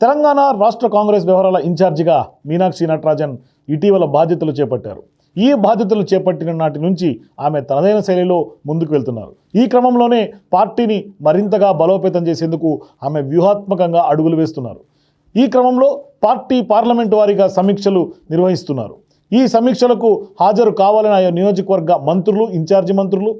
తెలంగాణ రాష్ట్ర కాంగ్రెస్ వ్యవహారాల ఇన్ఛార్జిగా మీనాక్షి నటరాజన్ ఇటీవల బాధ్యతలు చేపట్టారు. ఈ బాధ్యతలు చేపట్టిన నాటి నుంచి ఆమె తనదైన శైలిలో ముందుకు వెళ్తున్నారు. ఈ క్రమంలోనే పార్టీని మరింతగా బలోపేతం చేసేందుకు ఆమె వ్యూహాత్మకంగా అడుగులు వేస్తున్నారు. ఈ క్రమంలో పార్టీ పార్లమెంటు వారీగా సమీక్షలు నిర్వహిస్తున్నారు. ఈ సమీక్షలకు హాజరు కావాలని ఆయా నియోజకవర్గ మంత్రులు ఇన్ఛార్జి మంత్రులు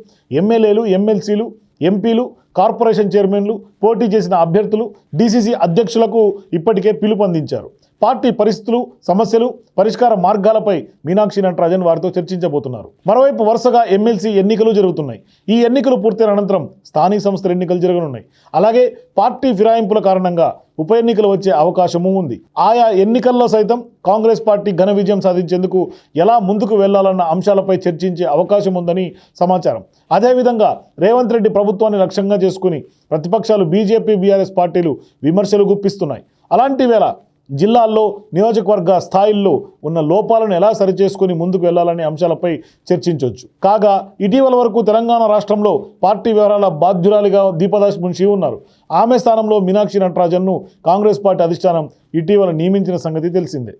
ఎమ్మెల్యేలు ఎమ్మెల్సీలు ఎంపీలు కార్పొరేషన్ చైర్మన్లు పోటీ చేసిన అభ్యర్థులు డీసీసీ అధ్యక్షులకు ఇప్పటికే పిలుపొందించారు పార్టీ పరిస్థితులు సమస్యలు పరిష్కార మార్గాలపై మీనాక్షి నటరాజన్ వారితో చర్చించబోతున్నారు. మరోవైపు వరుసగా ఎమ్మెల్సీ ఎన్నికలు జరుగుతున్నాయి. ఈ ఎన్నికలు పూర్తయిన అనంతరం స్థానిక సంస్థల ఎన్నికలు జరగనున్నాయి. అలాగే పార్టీ ఫిరాయింపుల కారణంగా ఉప ఎన్నికలు వచ్చే అవకాశము ఉంది. ఆయా ఎన్నికల్లో సైతం కాంగ్రెస్ పార్టీ ఘన విజయం సాధించేందుకు ఎలా ముందుకు వెళ్ళాలన్న అంశాలపై చర్చించే అవకాశం ఉందని సమాచారం. అదేవిధంగా రేవంత్ రెడ్డి ప్రభుత్వాన్ని లక్ష్యంగా చేసుకుని ప్రతిపక్షాలు బీజేపీ బీఆర్ఎస్ పార్టీలు విమర్శలు గుప్పిస్తున్నాయి. అలాంటి వేళ జిల్లాల్లో నియోజకవర్గ స్థాయిల్లో ఉన్న లోపాలను ఎలా సరిచేసుకుని ముందుకు వెళ్ళాలనే అంశాలపై చర్చించవచ్చు కాగా ఇటీవల వరకు తెలంగాణ రాష్ట్రంలో పార్టీ వివరాల బాధ్యురాలిగా దీపదాస్ మున్షి ఉన్నారు. ఆమె స్థానంలో మీనాక్షి నటరాజన్ను కాంగ్రెస్ పార్టీ అధిష్టానం ఇటీవల నియమించిన సంగతి తెలిసిందే.